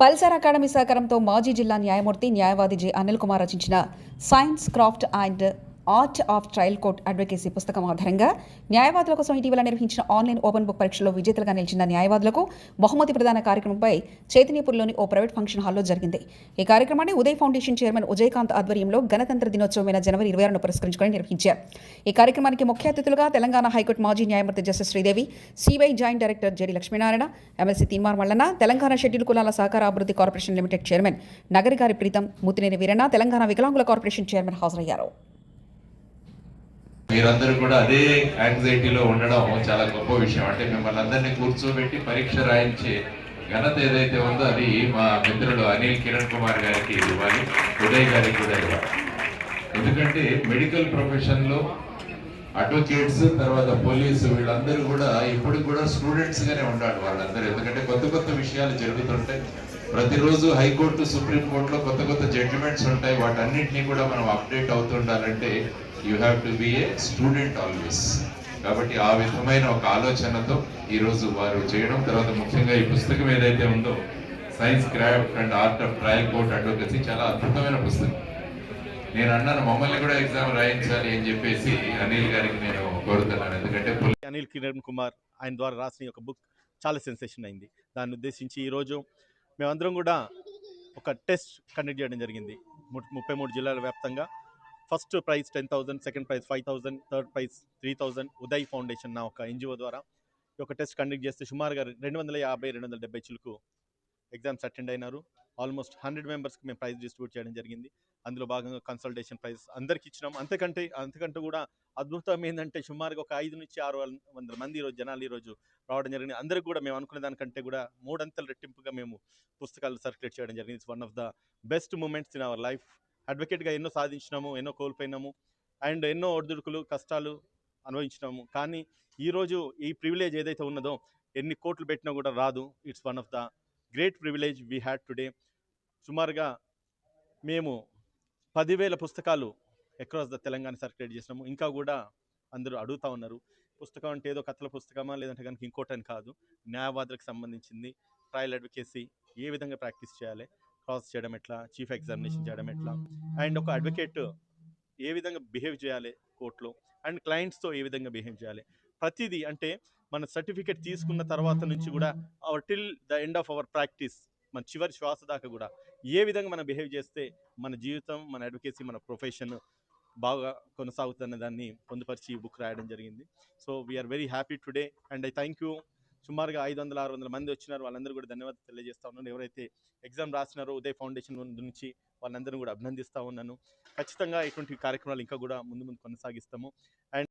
Pulsar academy సహకారంతో మాజీ జిల్లా న్యాయమూర్తి న్యాయవాది జె అనిల్ కుమార్ రచించిన science craft and art of trial court advocacy పుస్తకం ఆధారంగా న్యాయవాదుల కోసం ఇటీవల నిర్వహించిన ఆన్లైన్ ఓపెన్ బుక్ పరీక్షలో విజేతలుగా నిలిచిన న్యాయవాదులకు బహుమతి ప్రదాన కార్యక్రమంపై చైతన్యపూర్లోని ఓ ప్రైవేట్ ఫంక్షన్ హాల్లో జరిగింది. ఈ కార్యక్రమాన్ని ఉదయ్ ఫౌండేషన్ చైర్మన్ ఉజయకాంత్ ఆధ్వర్యంలో గణతంత్ర దినోత్సవమైన జనవరి ఇరవై ఆరును పురస్కరించుకొని నిర్వహించారు. ఈ కార్యక్రమానికి ముఖ్య అతిథులుగా తెలంగాణ హైకోర్టు మాజీ న్యాయమూర్తి justice Sridevi CBI joint director JD Lakshminarayana MLC Teenmar Mallanna Telangana schedule కులాల సహకార అభివృద్ధి corporation limited chairman Nagarigari Preetham Muthineni Veeranna Telangana వికలాంగుల కార్పొరేషన్ చైర్మన్ హాజరయ్యారు. మీరందరూ కూడా అదే యాంగ్జైటీలో ఉండడం చాలా గొప్ప విషయం. అంటే మిమ్మల్ని అందరినీ కూర్చోబెట్టి పరీక్ష రాయించే ఘనత ఏదైతే ఉందో అది మా మిత్రుడు అనిల్ కిరణ్ కుమార్ గారికి ఇవ్వాలి. ఉదయ్ గారికి కూడా ఇవ్వాలి. ఎందుకంటే మెడికల్ ప్రొఫెషన్లో అడ్వకేట్స్ తర్వాత పోలీసు వీళ్ళందరూ కూడా ఇప్పుడు కూడా స్టూడెంట్స్గానే ఉండాలి వాళ్ళందరూ. ఎందుకంటే కొత్త కొత్త విషయాలు జరుగుతుంటాయి. ప్రతిరోజు హైకోర్టు సుప్రీంకోర్టులో కొత్త కొత్త జడ్జిమెంట్స్ ఉంటాయి. వాటన్నింటినీ కూడా మనం update అవుతుండాలంటే you have to be a student always కాబట్టి ఆ విధమైన ఒక ఆలోచనతో ఈరోజు వారు చేయడం తర్వాత ముఖ్యంగా ఈ పుస్తకం ఏదైతే ఉందో science craft and art of trial court advocacy చాలా అద్భుతమైన పుస్తకం. నేను అన్నాను మమ్మల్ని కూడా ఎగ్జామ్ రాయించాలి అని చెప్పేసి అనిల్ గారికి నేను కోరుతున్నాను. ఎందుకంటే అనిల్ కిరణ్ కుమార్ ఆయన ద్వారా రాసిన ఒక బుక్ చాలా సెన్సేషన్ అయింది. దాన్ని ఉద్దేశించి ఈరోజు మేమందరం కూడా ఒక టెస్ట్ కండక్ట్ చేయడం జరిగింది. ముప్పై మూడు జిల్లాల వ్యాప్తంగా first prize ten thousand second prize five thousand third prize three thousand Uday foundation నా ఒక ఎన్జిఓ ద్వారా. ఈ ఒక టెస్ట్ కండక్ట్ చేస్తే సుమారుగా రెండు వందల యాభై రెండు వందల డెబ్బై చిలుకు ఎగ్జామ్స్ అటెండ్ అయినారు. ఆల్మోస్ట్ హండ్రెడ్ మెంబర్స్కి మేము ప్రైజ్ డిస్ట్రిబ్యూట్ చేయడం జరిగింది. అందులో భాగంగా కన్సల్టేషన్ ప్రైజ్ అందరికి ఇచ్చినాం. అంతకంటే అంతకంటే కూడా అద్భుతం ఏంటంటే సుమారుగా ఒక ఐదు నుంచి ఆరు వందల మంది ఈరోజు జనాలు ఈరోజు రావడం జరిగింది. అందరికి కూడా మేము అనుకునే దానికంటే కూడా మూడంతల రెట్టింపుగా మేము పుస్తకాలు సర్క్యులేట్ చేయడం జరిగింది. It's one of the best moments in our life అడ్వకేట్గా ఎన్నో సాధించినాము ఎన్నో కోల్పోయినాము అండ్ ఎన్నో ఒడిదుడుకులు కష్టాలు అనుభవించినాము. కానీ ఈరోజు ఈ ప్రివిలేజ్ ఏదైతే ఉన్నదో ఎన్ని కోట్లు పెట్టినా కూడా రాదు. It's one of the great privilege we had today సుమారుగా మేము పదివేల పుస్తకాలు అక్రాస్ ద తెలంగాణ సర్క్యులేట్ చేసినాము. ఇంకా కూడా అందరూ అడుగుతా ఉన్నారు. పుస్తకం అంటే ఏదో కథల పుస్తకమా లేదంటే కనుక ఇంకోటని కాదు. న్యాయవాదులకు సంబంధించింది ట్రయల్ అడ్వకేసీ ఏ విధంగా ప్రాక్టీస్ చేయాలి? క్రాస్ చేయడం ఎట్లా? చీఫ్ ఎగ్జామినేషన్ చేయడం ఎట్లా? అండ్ ఒక అడ్వకేట్ ఏ విధంగా బిహేవ్ చేయాలి కోర్టులో? అండ్ క్లయింట్స్తో ఏ విధంగా బిహేవ్ చేయాలి? ప్రతిదీ అంటే మన సర్టిఫికేట్ తీసుకున్న తర్వాత నుంచి కూడా our till the end of our practice మన చివరి శ్వాస దాకా కూడా ఏ విధంగా మనం బిహేవ్ చేస్తే మన జీవితం మన అడ్వకేసీ మన ప్రొఫెషన్ బాగా కొనసాగుతున్న దాన్ని పొందుపరిచి ఈ బుక్ రాయడం జరిగింది. So we are very happy today and I thank you సుమారుగా ఐదు వందల ఆరు వందల మంది వచ్చినారు. వాళ్ళందరూ కూడా ధన్యవాదాలు తెలియజేస్తా ఉన్నాను. ఎవరైతే ఎగ్జామ్ రాసినారో ఉదయ్ ఫౌండేషన్ నుంచి వాళ్ళందరూ కూడా అభినందిస్తూ ఉన్నాను. ఖచ్చితంగా ఇటువంటి కార్యక్రమాలు ఇంకా కూడా ముందు ముందు కొనసాగిస్తాము. అండ్